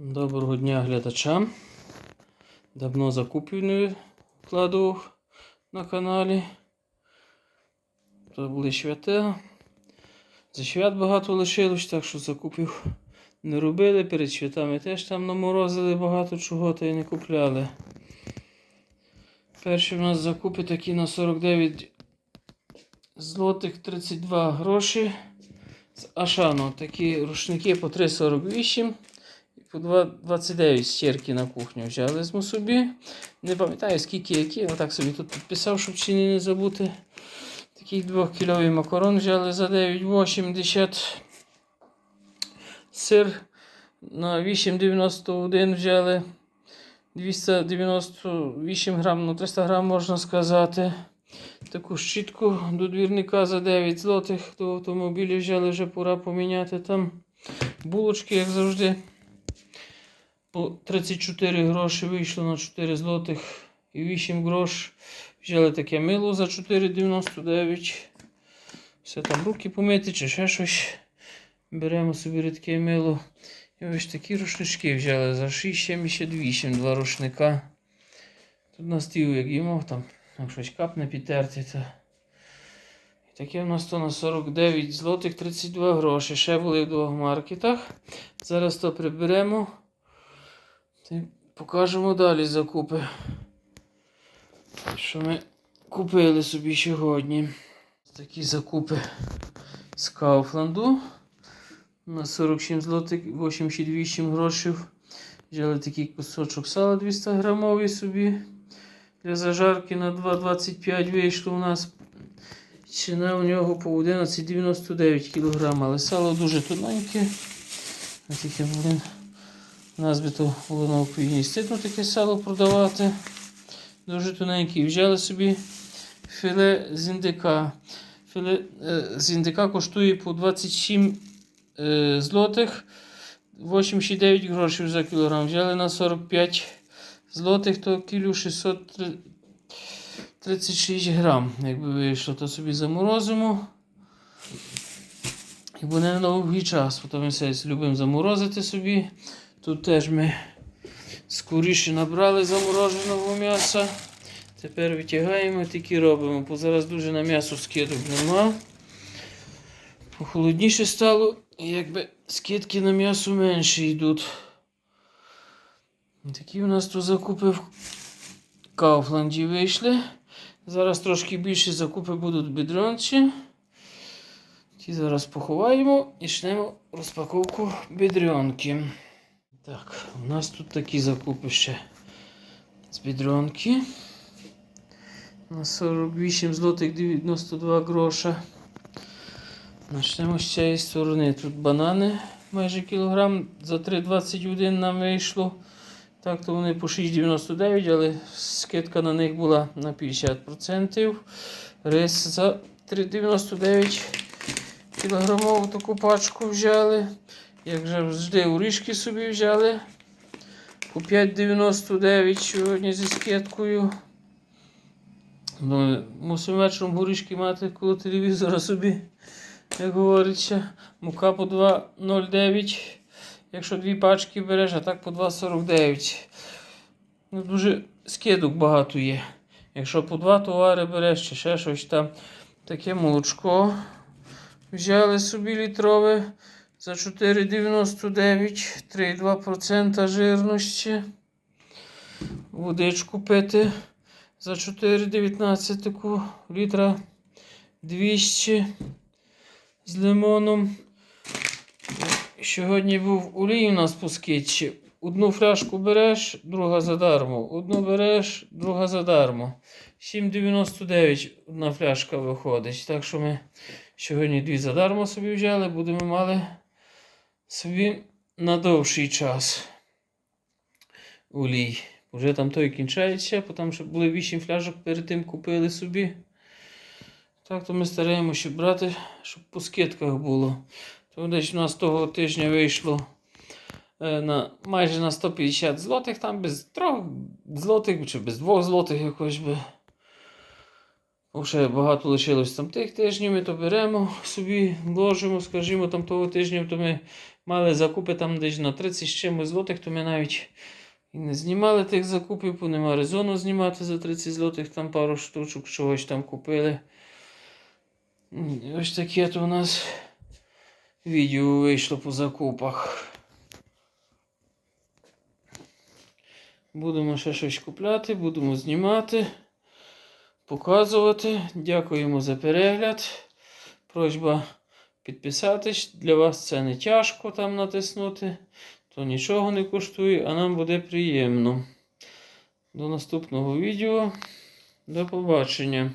Доброго дня глядачам. Давно закупів не на каналі. То були свята. За свят багато лишилось, так що закупів не робили. Перед святами теж там наморозили багато чого та й не купляли. Перші в нас закупи такі на 49 злотих 32 гроші. З Ашану такі рушники по 3,48 і по 2,29 стірки на кухню взяли з собі. Не пам'ятаю скільки які, але так собі тут підписав, щоб ціни не забути. Такий 2-кільовий макарон взяли за 9,80. Сир на 8,91 взяли. 298 грам, ну 300 грам можна сказати. Таку щітку до двірника за 9 злотих до автомобіля взяли вже пора поміняти там. Булочки, як завжди. По 34 гроші вийшло на 4 злотих і 8 грош. Взяли таке мило за 4,99. Все там руки помити чи ще щось. Беремо собі рідке мило. І ось такі рушнички взяли за 6,78 два рушника. Тут на стіл, як їмо, там як щось капне підтерти. То... Таке в нас то на 49 злотих 32 гроші. Ще були в двох маркетах. Зараз то приберемо. Покажемо далі закупи. Що ми купили собі сьогодні. Такі закупи з Кауфланду. На 47 злотих 88 грошів. Взяли такий кусочок сала 200 грамовий собі. Для зажарки на 2,25 вийшло у нас. Ціна у нього по 11,99 кг. Але сало дуже тоненьке. Ось таке, блин. У нас би то було на Україні стидно таке сало продавати. Дуже тоненьке. Взяли собі філе з індика. Філе е, з індика коштує по 27 е, злотих 89 грошей за кілограм. Взяли на 45 злотих, то кілю 636 грам. Якби вийшло, то собі заморозимо. І буде на довгий час. Потім все любимо заморозити собі. Тут теж ми скоріше набрали замороженого м'яса. Тепер витягаємо такі робимо, бо зараз дуже на м'ясо скидок нема. Холодніше стало, і якби скидки на м'ясо менше йдуть. Такі у нас тут закупи в Кауфланді вийшли. Зараз трошки більше закупи будуть в бедронці. Ті зараз поховаємо і почнемо розпаковку бедренки. Так, у нас тут такі закупи ще з бедронки. На 48 злотих 92 гроша. Почнемо з цієї сторони. Тут банани майже кілограм за 3,21 нам вийшло. Так, то вони по 6,99, але скидка на них була на 50%. Рис за 3,99 кілограмову таку пачку взяли. Як завжди, орішки собі взяли. По 5,99 сьогодні зі скидкою. Ну, мусимо вечором горішки мати коло телевізора собі, як говориться. Мука по 2,09. Якщо дві пачки береш, а так по 2,49. Ну, Дуже скидок багато є. Якщо по два товари береш чи ще щось там. Таке молочко. Взяли собі літрове за 4,99, 3,2% жирності. Водичку пити за 4,19 таку літра 200 з лимоном. Сьогодні був олій у нас по. Одну фляжку береш, друга задармо. Одну береш, друга задармо. 7,99 одна фляжка виходить. Так що ми сьогодні дві задармо собі взяли, будемо мали собі на довший час олій. Вже там той кінчається, тому що були 8 фляжок перед тим купили собі. Так то ми стараємося брати, щоб по скидках було. То десь у нас того тижня вийшло е, на, майже на 150 злотих, там без 3 злотих чи без 2 злотих якось би. Ще багато лишилось там тих тижнів, ми то беремо собі, ложимо, скажімо, там того тижня, то ми мали закупи там десь на 30 з чимось злотих, то ми навіть і не знімали тих закупів, бо нема резону знімати за 30 злотих, там пару штучок чогось там купили. Ось таке то у нас відео вийшло по закупах. Будемо ще щось купляти, будемо знімати, показувати. Дякуємо за перегляд. Просьба підписатись. Для вас це не тяжко там натиснути, то нічого не коштує, а нам буде приємно. До наступного відео. До побачення.